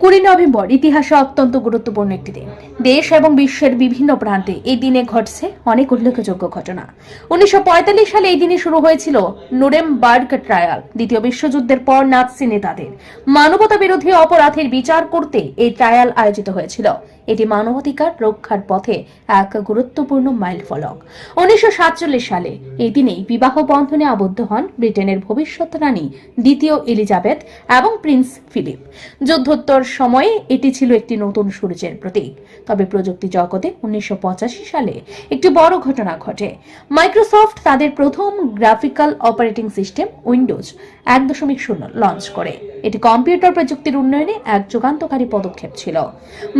কুড়ি নভেম্বর ইতিহাসে অত্যন্ত গুরুত্বপূর্ণ একটি দিন। দেশ এবং বিশ্বের বিভিন্ন প্রান্তে এই দিনে ঘটছে অনেক উল্লেখযোগ্য ঘটনা। উনিশশো পঁয়তাল্লিশ সালে এই দিনে শুরু হয়েছিল নুরেমবার্গ ট্রায়াল, দ্বিতীয় বিশ্বযুদ্ধের পর নাৎসি নেতাদের। মানবতা বিরোধী অপরাধের বিচার করতে এই ট্রায়াল আয়োজিত হয়েছিল। এটি মানবাধিকার রক্ষার পথে এক গুরুত্বপূর্ণ মাইল ফলক উনিশশো সাতচল্লিশ সালে এই দিনেই বিবাহ বন্ধনে আবদ্ধ হন ব্রিটেনের ভবিষ্যৎ রানী দ্বিতীয় এলিজাবেথ এবং প্রিন্স ফিলিপ। যুদ্ধোত্তর সময়ে এটি ছিল একটি নতুন সূর্যের প্রতীক। তবে প্রযুক্তি জগতে উনিশশো পঁচাশি সালে একটি বড় ঘটনা ঘটে। মাইক্রোসফট তাদের প্রথম গ্রাফিক্যাল অপারেটিং সিস্টেম উইন্ডোজ এক দশমিক শূন্য লঞ্চ করে। এটি কম্পিউটার প্রযুক্তির উন্নয়নে এক যুগান্তকারী পদক্ষেপ ছিল।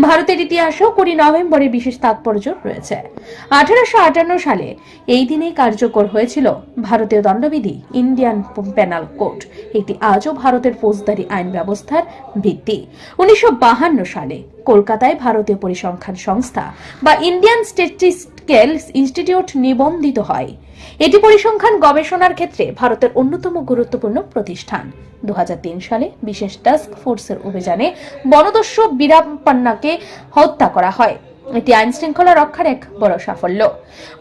ভারতের ইতিহাসেও কুড়ি নভেম্বরে বিশেষ তাৎপর্য রয়েছে। আঠারোশো আটান্ন সালে এই দিনেই কার্যকর হয়েছিল ভারতীয় দণ্ডবিধি, ইন্ডিয়ান পেনাল কোড এটি আজও ভারতের ফৌজদারি আইন ব্যবস্থার ভিত্তি। উনিশশো সালে কলকাতায় ভারতীয় পরিসংখ্যান সংস্থা বা ইন্ডিয়ান স্ট্যাটিস্টিক্যাল ইনস্টিটিউট নিবন্ধিত হয়। এটি পরিসংখ্যান গবেষণার ক্ষেত্রে ভারতের অন্যতম গুরুত্বপূর্ণ প্রতিষ্ঠান। দু হাজার তিন সালে বিশেষ টাস্ক ফোর্সের অভিযানে বনদস্য বীরাপ্পান্নাকে হত্যা করা হয়। এটি আইন শৃঙ্খলা রক্ষার এক বড় সাফল্য।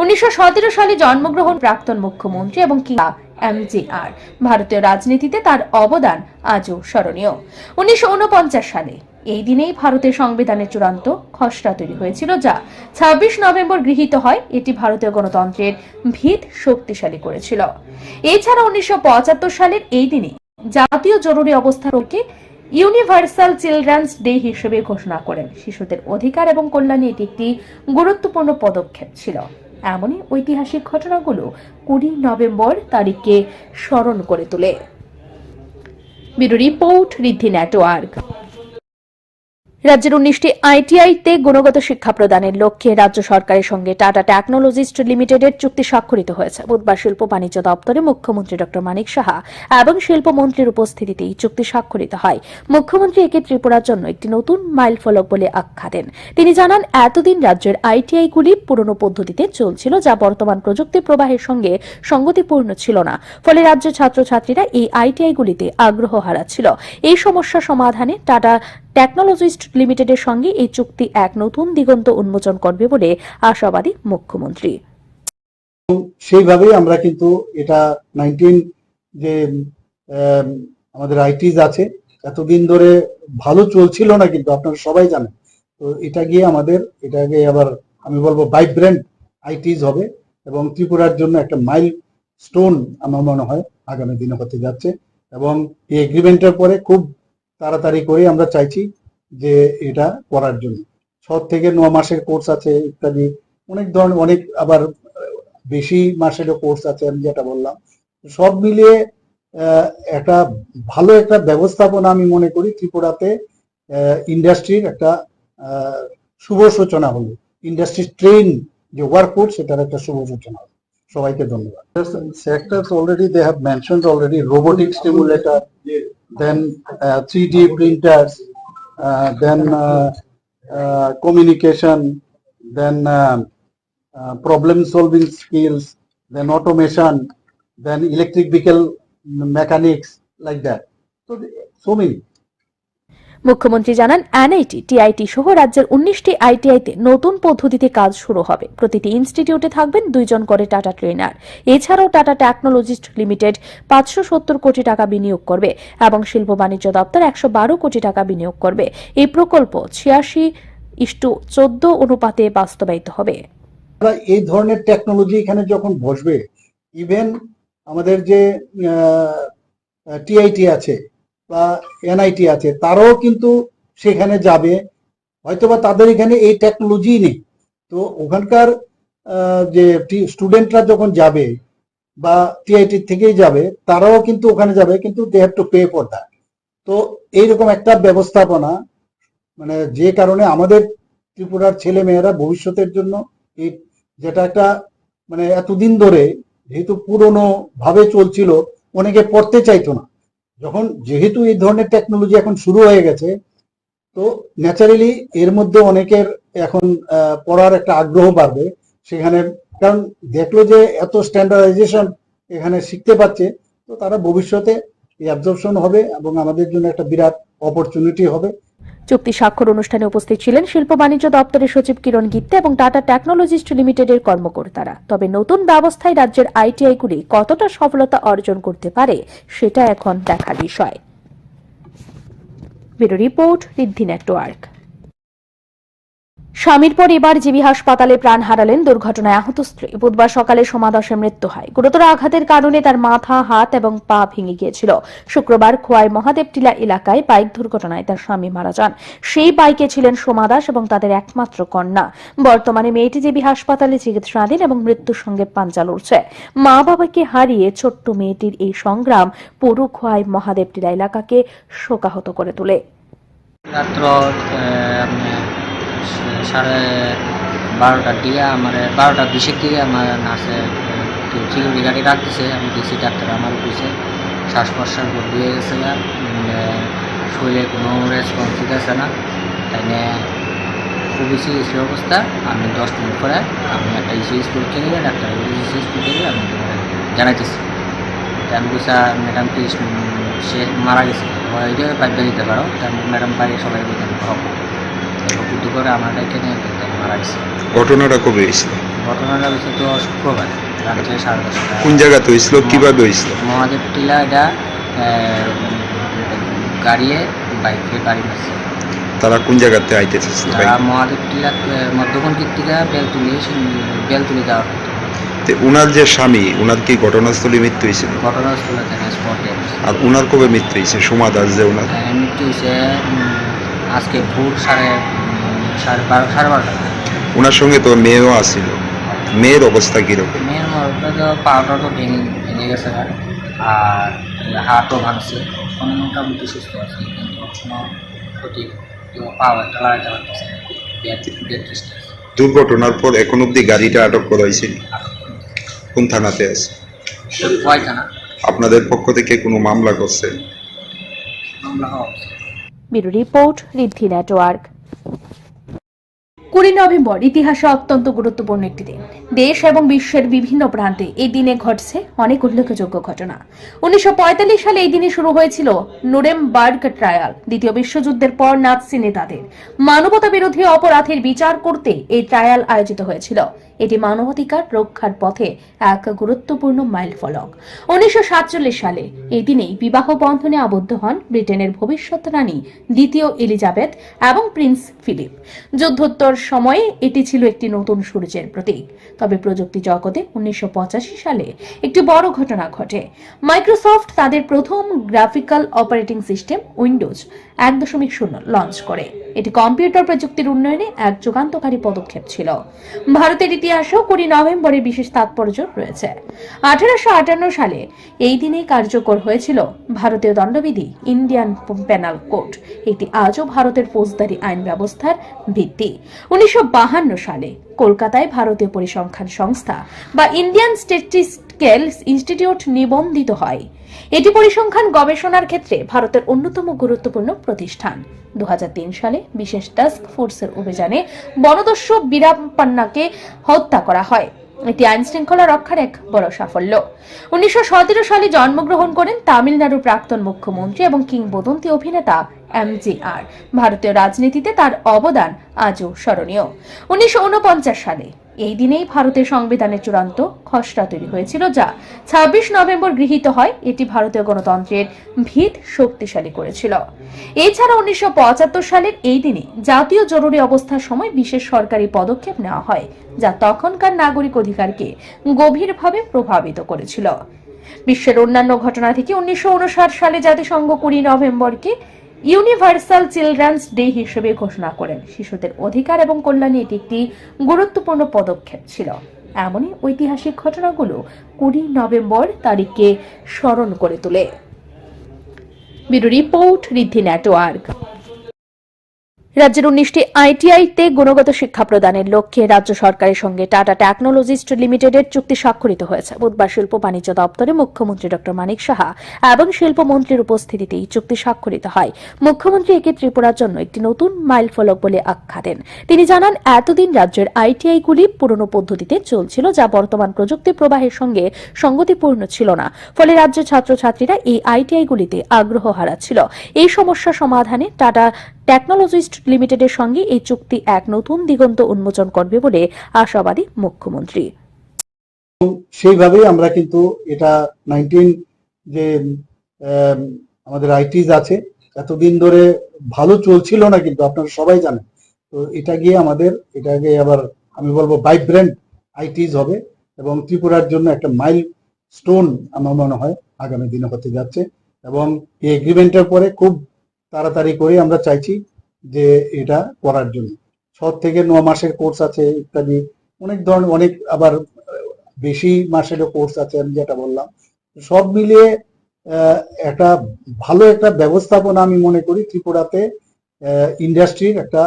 উনিশশো সতেরো সালে জন্মগ্রহণ প্রাক্তন মুখ্যমন্ত্রী এবং কিয়া এমজিআর ভারতীয় রাজনীতিতে তার অবদান আজও স্মরণীয়। উনিশশো উনপঞ্চাশ সালে এই দিনেই ভারতের সংবিধানের চূড়ান্ত খসড়া তৈরি হয়েছিল যা ছাব্বিশ নভেম্বর গৃহীত হয়, এটি ভারতীয় গণতন্ত্রের ভিত শক্তিশালী করেছিল। এছাড়া উনিশশো পঁচাত্তর সালের এই দিনে জাতীয় জরুরি অবস্থাকে ইউনিভার্সাল চিলড্রেন্স ডে হিসেবে ঘোষণা করেন। শিশুদের অধিকার এবং কল্যাণে এটি একটি গুরুত্বপূর্ণ পদক্ষেপ ছিল। এমনই ঐতিহাসিক ঘটনাগুলো কুড়ি নভেম্বর তারিখকে স্মরণ করে তোলে। Bureau report Riddhi network. রাজ্যের উনিশটি আইটিআইতে গুণগত শিক্ষা প্রদানের লক্ষ্যে রাজ্য সরকারের সঙ্গে টাটা টেকনোলজিস্ট লিমিটেডের চুক্তি স্বাক্ষরিত হয়েছে। বুধবার শিল্প বাণিজ্য দপ্তরে মুখ্যমন্ত্রী ডক্টর মানিক সাহা এবং শিল্পমন্ত্রীর উপস্থিতিতে এই চুক্তি স্বাক্ষরিত হয়। মুখ্যমন্ত্রী একে ত্রিপুরার জন্য একটি নতুন মাইল ফলক বলে আখ্যা দেন। তিনি জানান, এতদিন রাজ্যের আইটিআইগুলি পুরনো পদ্ধতিতে চলছিল যা বর্তমান প্রযুক্তি প্রবাহের সঙ্গে সঙ্গতিপূর্ণ ছিল না। ফলে রাজ্যের ছাত্রছাত্রীরা এই আইটিআইগুলিতে আগ্রহ হারাচ্ছিল। এই সমস্যা সমাধানে টাটা টেকনোলজিস্ট লিমিটেডের সঙ্গে এই চুক্তি এক নতুন দিগন্ত উন্মোচন করবে বলে আশাবাদী মুখ্যমন্ত্রী। সেইভাবেই আমরা কিন্তু এটা নাইনটিন যে আমাদের আইটিজ আছে, এতদিন ধরে ভালো চলছিল না কিন্তু আপনারা সবাই জানেন। তো এটা গিয়ে আমাদের এটাকে আবার আমি বলব ভাইব্রেন্ট আইটিজ হবে এবং ত্রিপুরার জন্য একটা মাইল স্টোন আমার মনে হয় আগামী দিনে হতে যাচ্ছে এবং এই এগ্রিমেন্টের পরে খুব তাড়াতাড়ি করে আমরা চাইছি যে এটা করার জন্য। ছ থেকে ন মাসের কোর্স আছে ইত্যাদি। অনেক ধরনের, অনেক আবার বেশি মাসেরও কোর্স আছে, আমি যেটা বললাম। সব মিলিয়ে একটা ভালো একটা ব্যবস্থাপনা আমি মনে করি ত্রিপুরাতে ইন্ডাস্ট্রির একটা শুভ সূচনা হলো। ইন্ডাস্ট্রি ট্রেন যে ওয়ার্ক কোর্স সেটার একটা শুভ সূচনা হলো। সবাইকে ধন্যবাদ। Sectors already they have mentioned already robotic stimulator then uh, 3D printers, uh, then uh, communication, then problem solving skills, then automation, then electric vehicle mechanics, like that. So, so many. মুখ্যমন্ত্রী জানান, NIT, TIT সহ রাজ্যের উনিশটি আইটিআইতে নতুন পদ্ধতিতে কাজ শুরু হবে। প্রতিটি ইনস্টিটিউটে থাকবেন দুইজন করে টাটা ট্রেনার। এছাড়াও টাটা টেকনোলজিস্ট লিমিটেড পাঁচশো সত্তর কোটি টাকা বিনিয়োগ করবে এবং শিল্প বাণিজ্য দপ্তর একশো বারো কোটি টাকা বিনিয়োগ করবে। এই প্রকল্প ছিয়াশি ইস্টু চোদ্দ অনুপাতে বাস্তবায়িত হবে। এই ধরনের টেকনোলজি এখানে যখন বসবে ইভেন আমাদের যে টিআইটি আছে বা এনআইটি আছে, তারাও কিন্তু সেখানে যাবে। হয়তোবা তাদের এখানে এই টেকনোলজি নেই। তো ওখানকার যে স্টুডেন্টরা যখন যাবে বা টিআইটি থেকেই যাবে, তারাও কিন্তু ওখানে যাবে, কিন্তু they have to pay for that তো এইরকম একটা ব্যবস্থাপনা মানে যে কারণে আমাদের ত্রিপুরার ছেলে মেয়েরা ভবিষ্যতের জন্য এই যেটা একটা মানে এতদিন ধরে যেহেতু পুরনো ভাবে চলছিল, অনেকে পড়তে চাইতো না। যখন যেহেতু এই ধরনের টেকনোলজি এখন শুরু হয়ে গেছে, তো ন্যাচারালি এর মধ্যে অনেকের এখন পড়ার একটা আগ্রহ বাড়বে সেখানে। কারণ দেখল যে এত স্ট্যান্ডার্ডাইজেশন এখানে শিখতে পারছে, তো তারা ভবিষ্যতে এই অ্যাবজর্পশন হবে এবং আমাদের জন্য একটা বিরাট অপরচুনিটি হবে। চুক্তি স্বাক্ষর অনুষ্ঠানে উপস্থিত ছিলেন শিল্প বাণিজ্য দপ্তরের সচিব কিরণ গিত্তে এবং টাটা টেকনোলজিস্ট লিমিটেডের কর্মকর্তারা। তবে নতুন ব্যবস্থায় রাজ্যের আইটিআইগুলি কতটা সফলতা অর্জন করতে পারে, সেটা এখন দেখার বিষয়। Report, Riddhi network. স্বামীর পর এবার জিবি হাসপাতালে প্রাণ হারালেন দুর্ঘটনায় আহত স্ত্রী। বুধবার সকালে সমাদশে মৃত্যু হয়। গুরুতর আঘাতের কারণে তার মাথা, হাত এবং পা ভেঙে গিয়েছিল। শুক্রবার খোয়াই মহাদেব টিলা এলাকায় বাইক দুর্ঘটনায় তার স্বামী মারা যান। সেই বাইকে ছিলেন সোমা দাস এবং তাদের একমাত্র কন্যা। বর্তমানে মেয়েটি জিবি হাসপাতালে চিকিৎসাধীন এবং মৃত্যুর সঙ্গে পাঞ্জা লড়ছে। মা বাবাকে হারিয়ে ছোট্ট মেয়েটির এই সংগ্রাম পুরু খোয়াই মহাদেব টিলা এলাকাকে শোকাহত করে তোলে। সাড়ে বারোটার দিকে আমার বারোটা বিশের দিকে আমার নার্সে সিকিউরিটি গাড়ি রাখতেছে আমি ডিসি ডাক্তার আমার অফিসে। শ্বাস প্রশ্বাস হয়ে গেছে শরীরে কোনো রেসপন্স দিতেছে না। তাই নিয়ে খুবই সিরিয়াস অবস্থা। আমি দশ মিনিট পরে আমি একটা ইসিএস পরীক্ষা নিলে ডাক্তার ইসিএস পরীক্ষা নিলে আমি জানাইতেছি। তা আমি বলছি ম্যাডাম কি সে মারা গেছে। এটা দিতে পারো। তার ম্যাডাম বাড়ি সবাই এরকম বুদ্ধি করে আমার ডাইকে নিয়ে মারা গেছে। ঘটনাটা কবে হয়েছিল? ঘটনাটা হয়েছে তো শুক্রবার রাত্রে সাড়ে দশটা কোন জায়গাতে হয়েছিল? কীভাবে হয়েছিল? মহাদেব টিলা এটা গাড়িয়ে বাইকে গাড়ি মারছে। তারা কোন জায়গাতে আইতে চাইছিল? তারা মহাদেব টিলা মধ্যপন্থীর থেকে বেলতুলি বেলতুলি যাওয়ার কথা। তে উনার যে স্বামী উনার কি ঘটনাস্থলে মৃত্যু হয়েছিল? ঘটনাস্থলে থেকে স্পটে আর উনার কবে মৃত্যু হয়েছে? সোমা দাস যে উনার? মৃত্যু হয়েছে আজকে ভোর সাড়ে সাড়ে বারো সাড়ে বারোটা। উনার সঙ্গে তো মেয়েও আসছিল মেয়ের অবস্থা কীরকম? মেয়ের তো পাউডার তো ভেঙে ভেঙে গেছে আর আর হাতও ভাঙছে। এখন মোটামুটি সুস্থ আছে। কিন্তু কোনো ক্ষতি কেউ পাও একটা লাগাতে পারতেছে দুর্ঘটনার পর এখন অব্দি গাড়িটা আটক করা হয়েছে কোন থানাতে আছে? আপনাদের পক্ষ থেকে কোনো মামলা করছে? মামলা হওয়া ব্যুরো রিপোর্ট রিদ্ধি নেটওয়ার্ক। কুড়ি নভেম্বর ইতিহাসে অত্যন্ত গুরুত্বপূর্ণ একটি দিন। দেশ এবং বিশ্বের বিভিন্ন প্রান্তে এই দিনে ঘটছে অনেক উল্লেখযোগ্য ঘটনা। উনিশশো পঁয়তাল্লিশ সালে এই দিনে শুরু হয়েছিল নুরেমবার্গ ট্রায়াল, দ্বিতীয় বিশ্বযুদ্ধের পর নাৎসি নেতাদের মানবতা বিরোধী অপরাধের বিচার করতে এই ট্রায়াল আয়োজিত হয়েছিল। এটি মানবাধিকার রক্ষার পথে এক গুরুত্বপূর্ণ মাইল ফলক উনিশশো সাতচল্লিশ সালে এই দিনেই বিবাহ বন্ধনে আবদ্ধ হন ব্রিটেনের ভবিষ্যৎ রানী দ্বিতীয় এলিজাবেথ এবং প্রিন্স ফিলিপ। যুদ্ধোত্তর সময়ে এটি ছিল একটি নতুন সূর্যের প্রতীক। তবে প্রযুক্তি জগতে উনিশশো পঁচাশি সালে একটি বড় ঘটনা ঘটে। মাইক্রোসফট তাদের প্রথম গ্রাফিক্যাল অপারেটিং সিস্টেম উইন্ডোজ এক দশমিক শূন্য লঞ্চ করে। এটি কম্পিউটার প্রযুক্তির উন্নয়নে এক যুগান্তকারী পদক্ষেপ ছিল। ভারতের ইতিহাসেও কুড়ি নভেম্বরের বিশেষ তাৎপর্য রয়েছে। আঠারোশো আটান্ন সালে এই দিনে কার্যকর হয়েছিল ভারতীয় দণ্ডবিধি ইন্ডিয়ান পেনাল কোড, এটি আজও ভারতের ফৌজদারি আইন ব্যবস্থার ভিত্তি। উনিশশো সালে কলকাতায় ভারতীয় পরিসংখ্যান সংস্থা বা ইন্ডিয়ান স্ট্যাটিস্টিক্যাল ইনস্টিটিউট নিবন্ধিত হয়। এটি পরিসংখ্যান গবেষণার ক্ষেত্রে ভারতের অন্যতম গুরুত্বপূর্ণ প্রতিষ্ঠান। দু সালে বিশেষ টাস্ক ফোর্সের অভিযানে বনদস্যু পান্নাকে হত্যা করা হয়। এটি আইন শৃঙ্খলা রক্ষার এক বড় সাফল্য। উনিশশো সতেরো সালে জন্মগ্রহণ করেন তামিলনাড়ুর প্রাক্তন মুখ্যমন্ত্রী এবং কিংবদন্তি অভিনেতা এমজিআর ভারতীয় রাজনীতিতে তার অবদান আজও স্মরণীয়। উনিশশো সালে এই দিনেই ভারতের সংবিধানের চূড়ান্ত খসড়া তৈরি হয়েছিল, যা ছাব্বিশ নভেম্বর গৃহীত হয়, এটি ভারতীয় গণতন্ত্রের ভিত শক্তিশালী করেছিল। এছাড়া উনিশশো সালের এই দিনে জাতীয় জরুরি অবস্থার সময় বিশেষ সরকারি পদক্ষেপ নেওয়া হয়, যা তখনকার নাগরিক অধিকারকে গভীরভাবে প্রভাবিত করেছিল। বিশ্বের অন্যান্য ঘটনা থেকে উনিশশো উনষাট সালে জাতিসংঘ কুড়ি নভেম্বরকে ইউনিভার্সাল চিলড্রেন্স ডে হিসেবে ঘোষণা করেন। শিশুদের অধিকার এবং কল্যাণে এটি একটি গুরুত্বপূর্ণ পদক্ষেপ ছিল। এমনই ঐতিহাসিক ঘটনাগুলো কুড়ি নভেম্বর তারিখকে স্মরণ করে তোলে। Report Riddhi network. রাজ্যের উনিশটি আইটিআইতে গুণগত শিক্ষা প্রদানের লক্ষ্যে রাজ্য সরকারের সঙ্গে টাটা টেকনোলজিস্ট লিমিটেডের চুক্তি স্বাক্ষরিত হয়েছে। বুধবার শিল্প বাণিজ্য দপ্তরে মুখ্যমন্ত্রী ডক্টর মানিক সাহা এবং শিল্পমন্ত্রীর উপস্থিতিতে এই চুক্তি স্বাক্ষরিত হয়। মুখ্যমন্ত্রী একে ত্রিপুরার জন্য একটি নতুন মাইল ফলক বলে আখ্যা দেন। তিনি জানান, এতদিন রাজ্যের আইটিআইগুলি পুরনো পদ্ধতিতে চলছিল যা বর্তমান প্রযুক্তি প্রবাহের সঙ্গে সঙ্গতিপূর্ণ ছিল না। ফলে রাজ্যের ছাত্রছাত্রীরা এই আইটিআইগুলিতে আগ্রহ হারাচ্ছিল। এই সমস্যা সমাধানে টাটা টেকনোলজিস্ট লিমিটেডের সঙ্গে এই চুক্তি এক নতুন দিগন্ত উন্মোচন করবে বলে আশাবাদী মুখ্যমন্ত্রী। সেইভাবেই আমরা কিন্তু এটা নাইনটিন যে আমাদের আইটিজ আছে, এতদিন ধরে ভালো চলছিল না কিন্তু আপনারা সবাই জানেন। তো এটা গিয়ে আমাদের এটাকে আবার আমি বলব ভাইব্রেন্ট আইটিজ হবে এবং ত্রিপুরার জন্য একটা মাইল স্টোন আমার মনে হয় আগামী দিনে হতে যাচ্ছে এবং এই এগ্রিমেন্টের পরে খুব তাড়াতাড়ি করে আমরা চাইছি যে এটা করার জন্য ছ থেকে ন মাসের কোর্স আছে ইত্যাদি অনেক ধরনের অনেক আবার বেশি মাসেরও কোর্স আছে আমি যেটা বললাম সব মিলিয়ে একটা ভালো একটা ব্যবস্থাপনা আমি মনে করি ত্রিপুরাতে ইন্ডাস্ট্রির একটা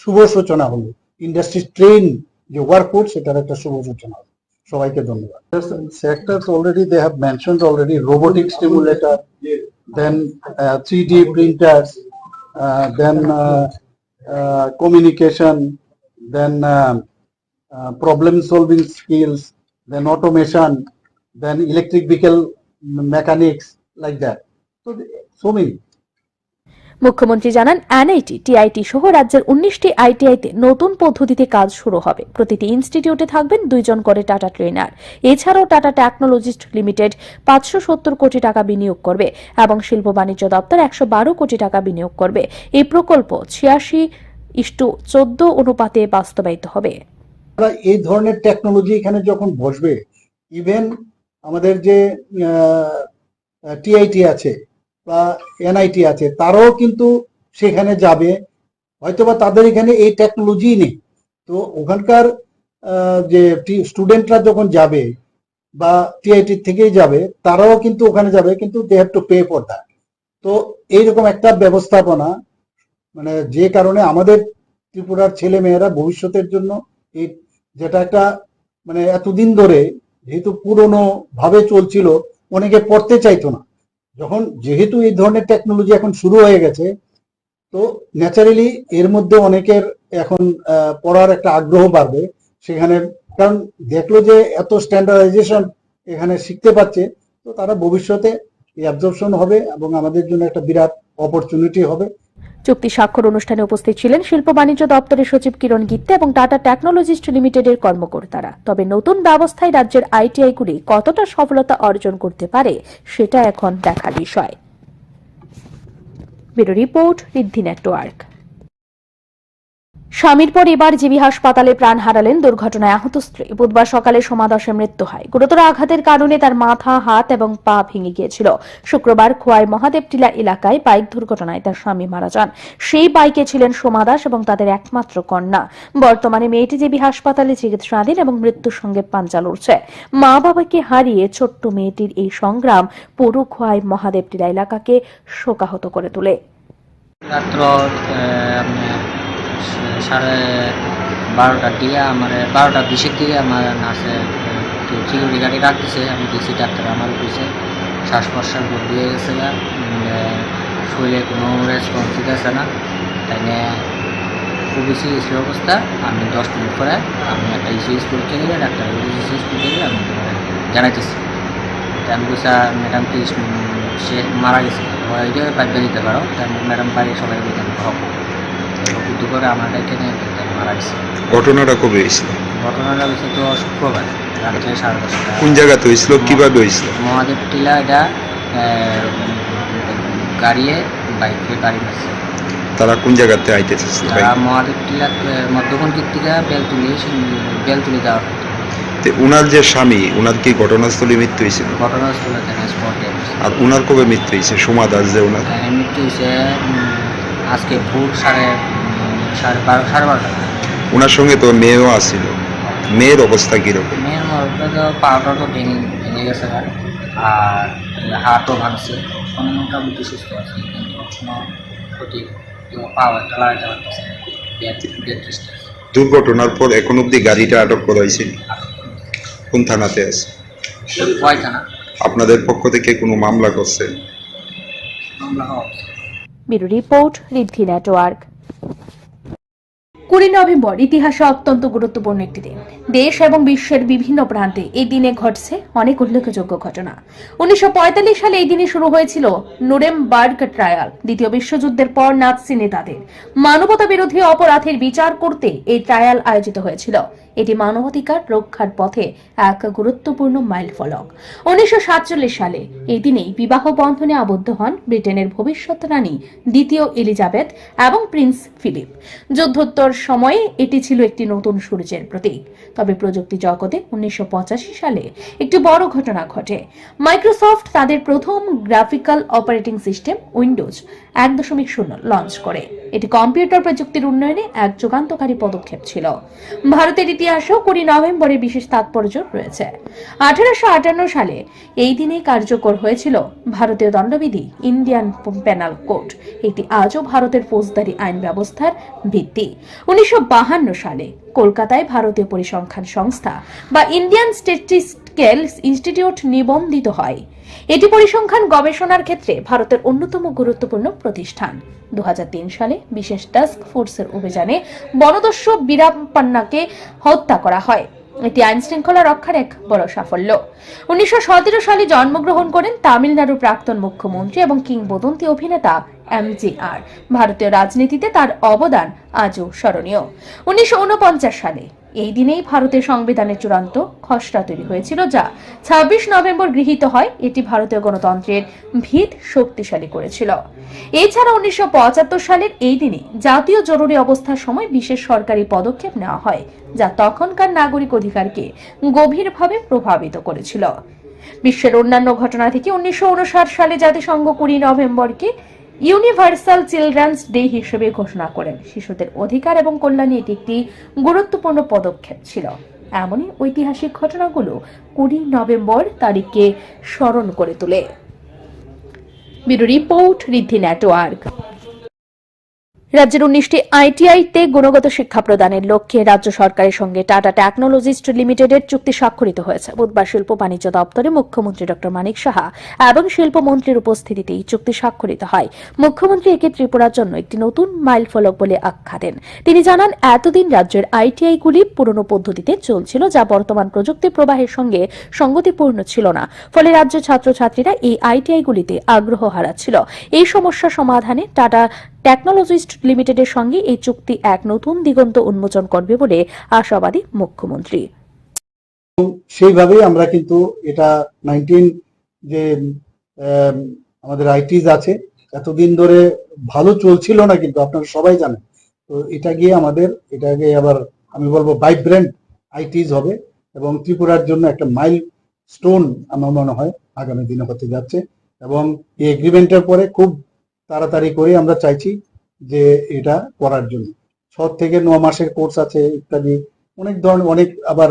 শুভ সূচনা হলো ইন্ডাস্ট্রি ট্রেন যে ওয়ার্ক ফোর্স সেটার একটা শুভ সূচনা হলো সবাইকে ধন্যবাদ sectors already they have mentioned already robotic stimulator then uh, 3D printers, uh, then uh, communication, then problem solving skills, then automation, then electric vehicle mechanics, like that. So, so many. মুখ্যমন্ত্রী জানান, NIT, TIT সহ রাজ্যের উনিশটি আইটিআইতে নতুন পদ্ধতিতে কাজ শুরু হবে। প্রতিটি ইনস্টিটিউটে থাকবেন দুইজন করে টাটা ট্রেনার। এছাড়াও টাটা টেকনোলজিস্ট লিমিটেড পাঁচশো সত্তর কোটি টাকা বিনিয়োগ করবে এবং শিল্প বাণিজ্য দপ্তর একশো বারো কোটি টাকা বিনিয়োগ করবে। এই প্রকল্প ছিয়াশি ইস্টু চোদ্দ অনুপাতে বাস্তবায়িত হবে। এই ধরনের টেকনোলজি এখানে যখন বসবে ইভেন আমাদের যে টিআইটি আছে বা এনআইটি আছে, তারাও কিন্তু সেখানে যাবে। হয়তোবা তাদের এখানে এই টেকনোলজি নেই। তো ওখানকার যে স্টুডেন্টরা যখন যাবে বা টিআইটি থেকেই যাবে, তারাও কিন্তু ওখানে যাবে, কিন্তু they have to pay for that তো এইরকম একটা ব্যবস্থাপনা মানে যে কারণে আমাদের ত্রিপুরার ছেলে মেয়েরা ভবিষ্যতের জন্য এই যেটা একটা মানে এতদিন ধরে যেহেতু পুরনো ভাবে চলছিল, অনেকে পড়তে চাইতো না। যখন যেহেতু এই ধরনের টেকনোলজি এখন শুরু হয়ে গেছে, তো ন্যাচারালি এর মধ্যে অনেকের এখন পড়ার একটা আগ্রহ বাড়বে সেখানে। কারণ দেখল যে এত স্ট্যান্ডার্ডাইজেশন এখানে শিখতে পাচ্ছে তো তারা ভবিষ্যতে এই অ্যাবজর্পশন হবে এবং আমাদের জন্য একটা বিরাট অপরচুনিটি হবে। চুক্তি স্বাক্ষর অনুষ্ঠানে উপস্থিত ছিলেন শিল্প বাণিজ্য দপ্তরের সচিব কিরণ গিত্তে এবং টাটা টেকনোলজিস্ট লিমিটেডের কর্মকর্তারা। তবে নতুন ব্যবস্থায় রাজ্যের আইটিআইগুলি কতটা সফলতা অর্জন করতে পারে, সেটা এখন দেখার বিষয়। Report, Riddhi network. স্বামীর পর এবার জিবি হাসপাতালে প্রাণ হারালেন দুর্ঘটনায় আহত স্ত্রী। বুধবার সকালে সমাদশে মৃত্যু হয়। গুরুতর আঘাতের কারণে তার মাথা, হাত এবং পা ভেঙে গিয়েছিল। শুক্রবার খোয়াই মহাদেব টিলা এলাকায় বাইক দুর্ঘটনায় তার স্বামী মারা যান। সেই বাইকে ছিলেন সোমা দাস এবং তাদের একমাত্র কন্যা। বর্তমানে মেয়েটি জিবি হাসপাতালে চিকিৎসাধীন এবং মৃত্যুর সঙ্গে পাঞ্জা লড়ছে। মা বাবাকে হারিয়ে ছোট্ট মেয়েটির এই সংগ্রাম পুরু খোয়াই মহাদেব টিলা এলাকাকে শোকাহত করে তোলে। সাড়ে বারোটার দিকে আমার, বারোটা বিশের দিকে আমার নার্সে একটু সিকিউরিটি গাড়ি রাখতেছে আমি গেছি ডাক্তার আমার অফিসে শ্বাস প্রশ্বাস হয়ে গেছে শরীরে কোনো রেসপন্স দিতেছে না। তাই নিয়ে খুবই সিরিয়াস অবস্থা, আমি দশ মিনিট পরে আমি একটা ইসিএস পরীক্ষা দিলে ডাক্তার ইসিএস পরীক্ষা দিলে আমি জানাইতেছি। তা আমি বলছি ম্যাডাম কি সে মারা গেছে ওই যে পাইপে দিতে পারো। তার ম্যাডাম বাড়ির সবাই বলতেন হক বুদ্ধি করে আমার ডাইকে মারা গেছে। ঘটনাটা কবে হয়েছিল? ঘটনাটা হয়েছে তো শুক্রবার রাত্রে সাড়ে দশটা। কোন জায়গাতে হয়েছিল? কীভাবে হয়েছিল? মহাদেব টিলা এটা গাড়িয়ে বাইকে গাড়ি মারছে। তারা কোন জায়গাতে আইতেছে তারা মহাদেব টিলা মধ্যপন্থীর থেকে বেলতুলি বেলতুলি যাওয়ার তো উনার যে স্বামী উনার কি ঘটনাস্থলে মৃত্যু হয়েছিল? ঘটনাস্থলে আর উনার কবে মৃত্যু হয়েছে? সোমা দাস যে উনার? মৃত্যু হয়েছে আজকে ভোর সাড়ে সাড়ে বারো সাড়ে বারোটা। উনার সঙ্গে তো মেয়েও আসছিল মেয়ের অবস্থা কীরকম? মেয়ের মরটা তো পাউডার তো ভেঙে ভেঙে গেছে আর আর হাতও ভাঙছে। কোনো মোটামুটি সুস্থ আছে কিন্তু কোনো ক্ষতি একটা লাগাতে পারতেছে। দুর্ঘটনার পর এখন অব্দি গাড়িটা আটক করা হয়েছিল কোন থানাতে আছে? কয় থানা আপনাদের পক্ষ থেকে কোনো মামলা করছে? মামলা হওয়া উচিত। Bureau report Riddhi network. কুড়ি নভেম্বর ইতিহাসে অত্যন্ত গুরুত্বপূর্ণ একটি দিন। দেশ এবং বিশ্বের বিভিন্ন প্রান্তে এই দিনে ঘটছে অনেক উল্লেখযোগ্য ঘটনা। উনিশশো পঁয়তাল্লিশ সালে এই দিনে শুরু হয়েছিল নুরেমবার্গ ট্রায়াল, দ্বিতীয় বিশ্বযুদ্ধের পর নাৎসি নেতাদের। মানবতা বিরোধী অপরাধের বিচার করতে এই ট্রায়াল আয়োজিত হয়েছিল। এটি মানবাধিকার রক্ষার পথে এক গুরুত্বপূর্ণ মাইল ফলক। উনিশশো সালে এই দিনেই বিবাহ বন্ধনে আবদ্ধ হন ব্রিটেনের ভবিষ্যৎ রানী দ্বিতীয় এলিজাবেথ এবং প্রিন্স ফিলিপ। যুদ্ধোত্তর সময়ে এটি ছিল একটি নতুন সূর্যের প্রতীক। তবে প্রযুক্তি জগতে উনিশশো পঁচাশি সালে একটি বড় ঘটনা ঘটে। মাইক্রোসফট তাদের প্রথম গ্রাফিক্যাল অপারেটিং সিস্টেম উইন্ডোজ এক দশমিক শূন্য লঞ্চ করে। এটি কম্পিউটার প্রযুক্তির উন্নয়নে এক যুগান্তকারী পদক্ষেপ ছিল। ভারতের ইতিহাসেও কুড়ি নভেম্বরের বিশেষ তাৎপর্য রয়েছে। আঠারোশো আটান্ন সালে এই দিনে কার্যকর হয়েছিল ভারতীয় দণ্ডবিধি, ইন্ডিয়ান পেনাল কোড এটি আজও ভারতের ফৌজদারি আইন ব্যবস্থার ভিত্তি। উনিশশো সালে কলকাতায় ভারতীয় পরিসংখ্যান সংস্থা বা ইন্ডিয়ান স্ট্যাটিস্টিক্যাল ইনস্টিটিউট নিবন্ধিত হয়। এটি পরিসংখ্যান গবেষণার ক্ষেত্রে ভারতের অন্যতম গুরুত্বপূর্ণ প্রতিষ্ঠান। দুহাজার তিন সালে বিশেষ টাস্ক ফোর্সের অভিযানে বনদস্য বীরাপ্পান্নাকে হত্যা করা হয়। এটি আইন শৃঙ্খলা রক্ষার এক বড় সাফল্য। উনিশশো সতেরো সালে জন্মগ্রহণ করেন তামিলনাড়ুর প্রাক্তন মুখ্যমন্ত্রী এবং কিংবদন্তি অভিনেতা এমজিআর ভারতীয় রাজনীতিতে তার অবদান আজও স্মরণীয়। উনিশশো উনপঞ্চাশ সালে এই দিনেই ভারতের সংবিধানের চূড়ান্ত খসড়া তৈরি হয়েছিল, যা ছাব্বিশ নভেম্বর গৃহীত হয়, এটি ভারতীয় গণতন্ত্রের ভিত শক্তিশালী করেছিল। এছাড়া উনিশশো পঁচাত্তর সালের এই দিনে জাতীয় জরুরি অবস্থার সময় বিশেষ সরকারি পদক্ষেপ নেওয়া হয়, যা তখনকার নাগরিক অধিকারকে গভীরভাবে প্রভাবিত করেছিল। বিশ্বের অন্যান্য ঘটনা থেকে উনিশশো উনষাট সালে জাতিসংঘ কুড়ি নভেম্বরকে ইউনিভার্সাল চিলড্রেন্স ডে হিসেবে ঘোষণা করেন। শিশুদের অধিকার এবং কল্যাণে এটি একটি গুরুত্বপূর্ণ পদক্ষেপ ছিল। এমনই ঐতিহাসিক ঘটনাগুলো কুড়ি নভেম্বর তারিখকে স্মরণ করে তোলে। Bureau report Riddhi network. রাজ্যের উনিশটি আইটিআইতে গুণগত শিক্ষা প্রদানের লক্ষ্যে রাজ্য সরকারের সঙ্গে টাটা টেকনোলজিস্ট লিমিটেডের চুক্তি স্বাক্ষরিত হয়েছে। বুধবার শিল্প বাণিজ্য দপ্তরে মুখ্যমন্ত্রী ডক্টর মানিক সাহা এবং শিল্পমন্ত্রীর উপস্থিতিতে এই চুক্তি স্বাক্ষরিত হয়। মুখ্যমন্ত্রী একে ত্রিপুরার জন্য একটি নতুন মাইল ফলক বলে আখ্যা দেন। তিনি জানান, এতদিন রাজ্যের আইটিআইগুলি পুরনো পদ্ধতিতে চলছিল যা বর্তমান প্রযুক্তি প্রবাহের সঙ্গে সঙ্গতিপূর্ণ ছিল না। ফলে রাজ্যের ছাত্রছাত্রীরা এই আইটিআইগুলিতে আগ্রহ হারাচ্ছিল। এই সমস্যা সমাধানে টাটা টেকনোলজিস্ট লিমিটেডের সঙ্গে এই চুক্তি এক নতুন দিগন্ত উন্মোচন করবে বলে আশাবাদী মুখ্যমন্ত্রী। সেইভাবেই আমরা কিন্তু এটা নাইনটিন যে আমাদের আইটিজ আছে, এতদিন ধরে ভালো চলছিল না কিন্তু আপনারা সবাই জানেন। তো এটা গিয়ে আমাদের এটা গিয়ে আবার আমি বলব ভাইব্রেন্ট আইটিজ হবে এবং ত্রিপুরার জন্য একটা মাইল স্টোন আমার মনে হয় আগামী দিনে হতে যাচ্ছে এবং এই এগ্রিমেন্টের পরে খুব তাড়াতাড়ি করে আমরা চাইছি যে এটা করার জন্য ছ থেকে ন মাসের কোর্স আছে ইত্যাদি অনেক ধরনের অনেক আবার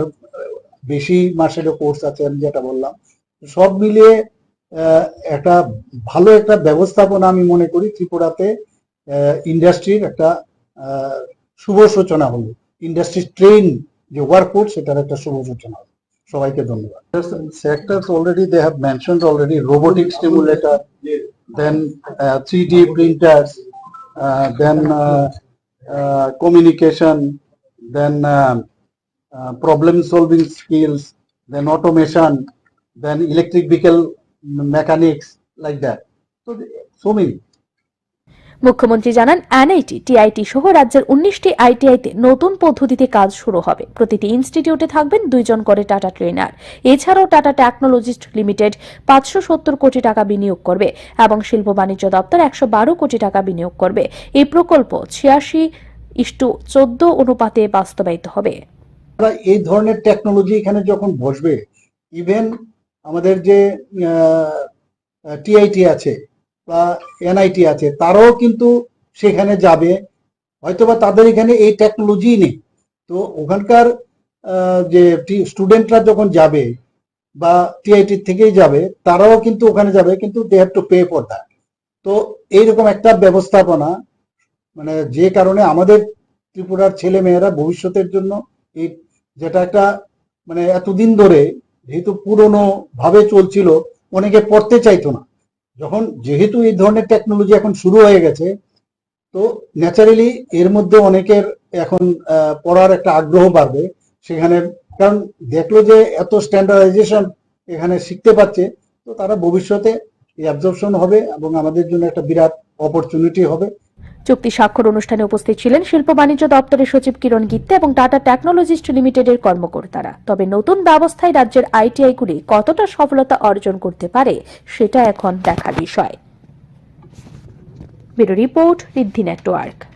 বেশি মাসেরও কোর্স আছে আমি যেটা বললাম সব মিলিয়ে একটা ভালো একটা ব্যবস্থাপনা আমি মনে করি ত্রিপুরাতে ইন্ডাস্ট্রির একটা শুভ সূচনা হলো ইন্ডাস্ট্রি ট্রেন যে ওয়ার্ক ফোর্স সেটার একটা শুভ সূচনা হলো সবাইকে ধন্যবাদ already they have mentioned already robotic stimulator then uh, 3D printers, uh, then uh, communication, then problem solving skills, then automation, then electric vehicle mechanics, like that. So, so many. মুখ্যমন্ত্রী জানান, NIT, TIT সহ রাজ্যের উনিশটি আইটিআইতে নতুন পদ্ধতিতে কাজ শুরু হবে। প্রতিটি ইনস্টিটিউটে থাকবেন দুইজন করে টাটা ট্রেনার। এছাড়াও টাটা টেকনোলজিস্ট লিমিটেড পাঁচশো সত্তর কোটি টাকা বিনিয়োগ করবে এবং শিল্প বাণিজ্য দপ্তর একশো বারো কোটি টাকা বিনিয়োগ করবে। এই প্রকল্প ছিয়াশি ইস্টু চোদ্দ অনুপাতে বাস্তবায়িত হবে। এই ধরনের টেকনোলজি এখানে যখন বসবে ইভেন আমাদের যে টিআইটি আছে বা এনআইটি আছে, তারাও কিন্তু সেখানে যাবে। হয়তোবা তাদের এখানে এই টেকনোলজি নেই। তো ওখানকার যে স্টুডেন্টরা যখন যাবে বা টিআইটি থেকেই যাবে, তারাও কিন্তু ওখানে যাবে, কিন্তু they have to pay for that তো এইরকম একটা ব্যবস্থাপনা মানে যে কারণে আমাদের ত্রিপুরার ছেলে মেয়েরা ভবিষ্যতের জন্য এই যেটা একটা মানে এতদিন ধরে যেহেতু পুরনো ভাবে চলছিল, অনেকে পড়তে চাইতো না। যখন যেহেতু এই ধরনের টেকনোলজি এখন শুরু হয়ে গেছে, তো ন্যাচারালি এর মধ্যে অনেকের এখন পড়ার একটা আগ্রহ বাড়বে সেখানে। কারণ দেখল যে এত স্ট্যান্ডার্ডাইজেশন এখানে শিখতে পারছে, তো তারা ভবিষ্যতে অ্যাবজর্পশন হবে এবং আমাদের জন্য একটা বিরাট অপরচুনিটি হবে। চুক্তি স্বাক্ষর অনুষ্ঠানে উপস্থিত ছিলেন শিল্প বাণিজ্য দপ্তরের সচিব কিরণ গিত্তে এবং টাটা টেকনোলজিস্ট লিমিটেডের কর্মকর্তারা। তবে নতুন ব্যবস্থায় রাজ্যের আইটিআইগুলি কতটা সফলতা অর্জন করতে পারে, সেটা এখন দেখার বিষয়। Report Riddhi network.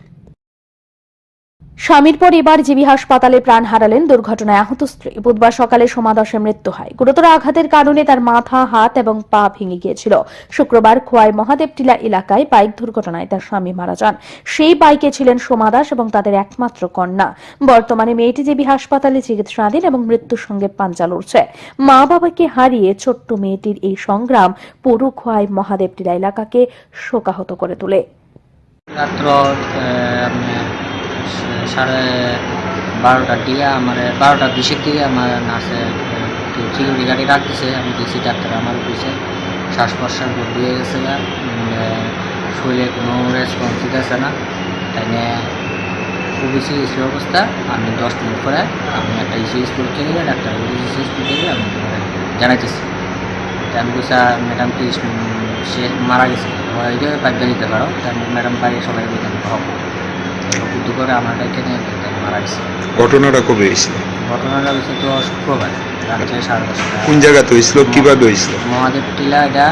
স্বামীর পর এবার জিবি হাসপাতালে প্রাণ হারালেন দুর্ঘটনায় আহত স্ত্রী। বুধবার সকালে সমাদশে মৃত্যু হয়। গুরুতর আঘাতের কারণে তার মাথা, হাত এবং পা ভেঙে গিয়েছিল। শুক্রবার খোয়াই মহাদেব টিলা এলাকায় বাইক দুর্ঘটনায় তার স্বামী মারা যান। সেই বাইকে ছিলেন সোমা দাস এবং তাদের একমাত্র কন্যা। বর্তমানে মেয়েটি জিবি হাসপাতালে চিকিৎসাধীন এবং মৃত্যুর সঙ্গে পাঞ্জা লড়ছে। মা বাবাকে হারিয়ে ছোট্ট মেয়েটির এই সংগ্রাম পুরো খোয়াই মহাদেব টিলা এলাকাকে শোকাহত করে তোলে। সাড়ে বারোটার দিকে আমার, বারোটা বিশের দিকে আমার নার্সে সিকিউরিটি গাড়ি রাখতেছে আমি দেখছি ডাক্তার আমার পিছিয়ে শ্বাস প্রশ্বাস দিয়ে গেছে শরীরে কোনো রেসপন্স দিতেছে না। তাই নিয়ে খুবই সিরিয়াস অবস্থা। আমি দশ মিনিট পরে আমি একটা ইসিএস করতে গেলে ডাক্তার ইসিএস করতে গেলে আমি জানাইতেছি। তা আমি বলছি ম্যাডাম কি সে মারা গেছে। ওই যে বাধ্য দিতে পারো? তাই ম্যাডাম, বাড়ি সবাই বলতেন হোক। বুদ্ধি করে আমার নিয়ে মারা গেছে। ঘটনাটা কবে হয়েছিল? ঘটনাটা হয়েছে তো শুক্রবার রাত্রে সাড়ে দশটা কোন জায়গাতে হয়েছিল? কীভাবে হয়েছিল? মহাদেব টিলা এটা